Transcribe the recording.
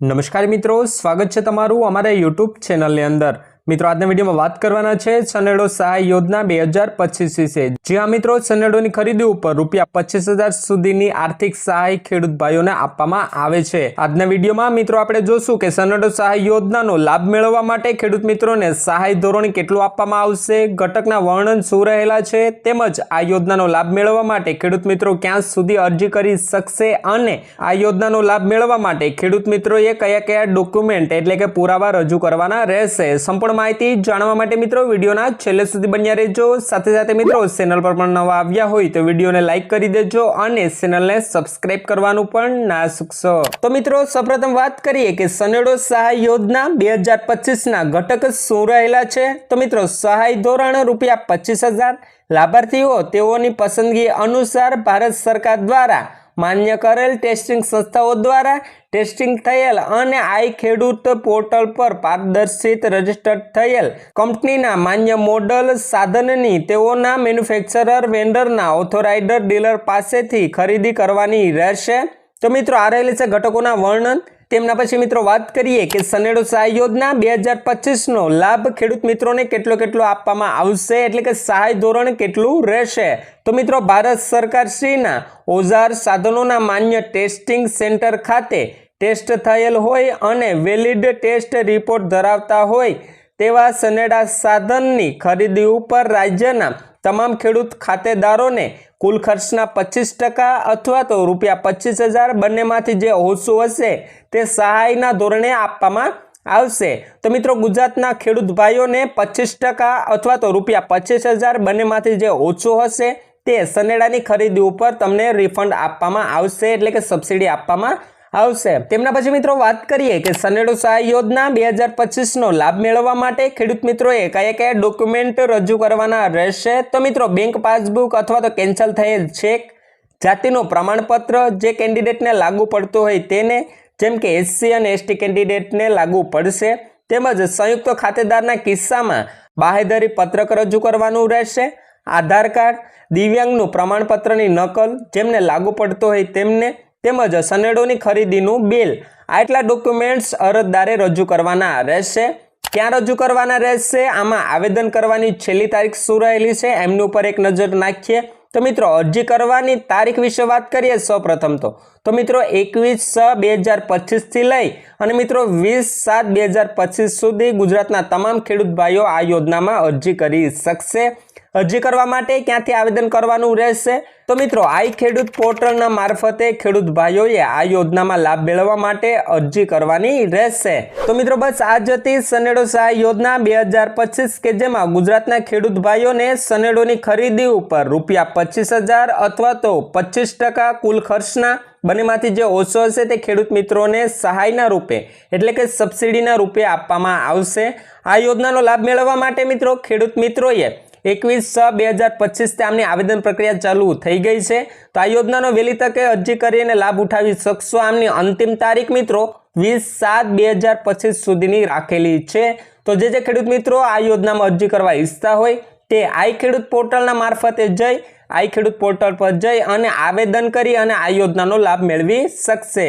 નમસ્કાર મિત્રો સ્વાગત છે તમારું અમારા યુટ્યુબ ચેનલની અંદર. મિત્રો, આજના વિડીયોમાં વાત કરવાના છે સનેડો સહાય યોજના બે હજાર પચીસ વિશે જી હા, મિત્રો, સનેડોની ખરીદી ઉપર રૂપિયા પચીસ હજાર સુધીની આર્થિક સહાય ખેડૂત ભાઈઓને આપવામાં આવે છે. આજના વિડીયોમાં, મિત્રો, આપણે જોશું કે સનેડો સહાય યોજનાનો લાભ મેળવવા માટે ખેડૂત મિત્રોને સહાય ધોરણ કેટલું આપવામાં આવશે, ઘટકના વર્ણન શું રહેલા છે, તેમજ આ યોજનાનો લાભ મેળવવા માટે ખેડૂત મિત્રો ક્યાં સુધી અરજી કરી શકશે અને આ યોજનાનો લાભ મેળવવા માટે ખેડૂત મિત્રોએ કયા કયા ડોક્યુમેન્ટ એટલે કે પુરાવા રજૂ કરવાના રહેશે, સંપૂર્ણ માહિતી જાણવા માટે મિત્રો વિડીયોના છેલ્લે સુધી બન્યા રહેજો. સાથે સાથે મિત્રો ચેનલ પર પણ નવા આવ્યા હોય તો વિડીયોને લાઇક કરી દેજો અને ચેનલને સબસ્ક્રાઇબ કરવાનું પણ ના ચૂકશો તો મિત્રો સૌપ્રથમ વાત કરીએ કે સનેડો સહાય યોજના બે હજાર પચીસના ઘટક શું રહેલા છે? તો મિત્રો સહાય ધોરણ રૂપિયા પચીસ હજાર. લાભાર્થીઓ તેઓની પસંદગી અનુસાર ભારત સરકાર દ્વારા માન્ય કરેલ ટેસ્ટિંગ સંસ્થાઓ દ્વારા ટેસ્ટિંગ થયેલ અને આઈ ખેડૂત પોર્ટલ પર પારદર્શિત રજીસ્ટર્ડ થયેલ કંપનીના માન્ય મોડલ સાધનની તેઓના મેન્યુફેક્ચરર, વેન્ડરના ઓથોરાઇડર ડીલર પાસેથી ખરીદી કરવાની રહેશે. તો મિત્રો, આ રહેલી છે ઘટકોના વર્ણન. તેમના પછી મિત્રો વાત કરીએ કે સનેડો સહાય યોજના બે હજાર પચીસનો લાભ ખેડૂત મિત્રોને કેટલો કેટલો આપવામાં આવશે? એટલે કે સહાય ધોરણ કેટલું રહેશે? તો મિત્રો, ભારત સરકારશ્રીના ઓઝાર સાધનોના માન્ય ટેસ્ટિંગ સેન્ટર ખાતે ટેસ્ટ થયેલ હોય અને વેલિડ ટેસ્ટ રિપોર્ટ ધરાવતા હોય તેવા સનેડા સાધનની ખરીદી ઉપર રાજ્યના તમામ ખેડૂત ખાતેદારોને કુલ ખર્ચના પચીસ ટકા અથવા તો રૂપિયા પચીસ હજાર બંનેમાંથી જે ઓછું હશે તે સહાયના ધોરણે આપવામાં આવશે. તો મિત્રો, ગુજરાતના ખેડૂત ભાઈઓને પચીસ ટકા અથવા તો રૂપિયા પચીસ હજાર બંનેમાંથી જે ઓછું હશે તે સનેડાની ખરીદી ઉપર તમને રિફંડ આપવામાં આવશે. એટલે કે સબસિડી આપવામાં આવશે. તેમના પછી મિત્રો વાત કરીએ કે સનેડો સહાય યોજના બે હજાર પચીસનો લાભ મેળવવા માટે ખેડૂત મિત્રોએ કયા કયા ડોક્યુમેન્ટ રજૂ કરવાના રહેશે? તો મિત્રો, બેંક પાસબુક અથવા તો કેન્સલ થયેલ ચેક, જાતિનું પ્રમાણપત્ર, જે કેન્ડિડેટને લાગુ પડતું હોય તેને, જેમ કે એસસી અને એસટી કેન્ડિડેટને લાગુ પડશે, તેમજ સંયુક્ત ખાતેદારના કિસ્સામાં બાહેધરી પત્રક રજૂ કરવાનું રહેશે, આધાર કાર્ડ, દિવ્યાંગનું પ્રમાણપત્રની નકલ, જેમને લાગુ પડતો હોય તેમને તેમજ સનેડોની ખરીદીનું બિલ. આટલા ડોક્યુમેન્ટ્સ અરજદારે રજૂ કરવાના રહેશે. ક્યાં રજૂ કરવાના રહેશે? આમાં આવેદન કરવાની છેલ્લી તારીખ શું રહેલી છે? એમની ઉપર એક નજર નાખીએ. તો મિત્રો, અરજી કરવાની તારીખ વિશે વાત કરીએ સૌપ્રથમ તો. તો મિત્રો, એકવીસ છ બે હજાર પચીસથી લઈ અને મિત્રો, વીસ સાત બે હજાર પચીસ સુધી ગુજરાતના તમામ ખેડૂત ભાઈઓ આ યોજનામાં અરજી કરી શકશે. અરજી કરવા માટે ક્યાંથી આવેદન કરવાનું રહેશે? તો મિત્રો, આઈ ખેડૂત પોર્ટલના મારફતે ખેડૂત ભાઈઓએ આ યોજનામાં લાભ મેળવવા માટે અરજી કરવાની રહેશે. તો મિત્રો, બસ આ જ હતી સનેડો સહાય યોજના બે હજાર પચીસ કે જેમાં ગુજરાતના ખેડૂત ભાઈઓને સનેડોની ખરીદી ઉપર રૂપિયા પચીસ હજાર અથવા તો પચીસ ટકા કુલ ખર્ચના બંનેમાંથી જે ઓછો હશે તે ખેડૂત મિત્રોને સહાયના રૂપે, એટલે કે સબસિડીના રૂપે આપવામાં આવશે. આ યોજનાનો લાભ મેળવવા માટે મિત્રો, ખેડૂત મિત્રોએ એકવીસ છ બે હજાર પચીસથી આમની આવેદન પ્રક્રિયા ચાલુ થઈ ગઈ છે. તો આ યોજનાનો વહેલી તકે અરજી કરીને લાભ ઉઠાવી શકશો આમની અંતિમ તારીખ મિત્રો વીસ સાત બે હજાર પચીસ સુધીની રાખેલી છે. તો જે જે ખેડૂત મિત્રો આ યોજનામાં અરજી કરવા ઈચ્છતા હોય તે આઈ ખેડૂત પોર્ટલના મારફતે જઈ, આઈ ખેડૂત પોર્ટલ પર જઈ અને આવેદન કરી અને આ યોજનાનો લાભ મેળવી શકશે.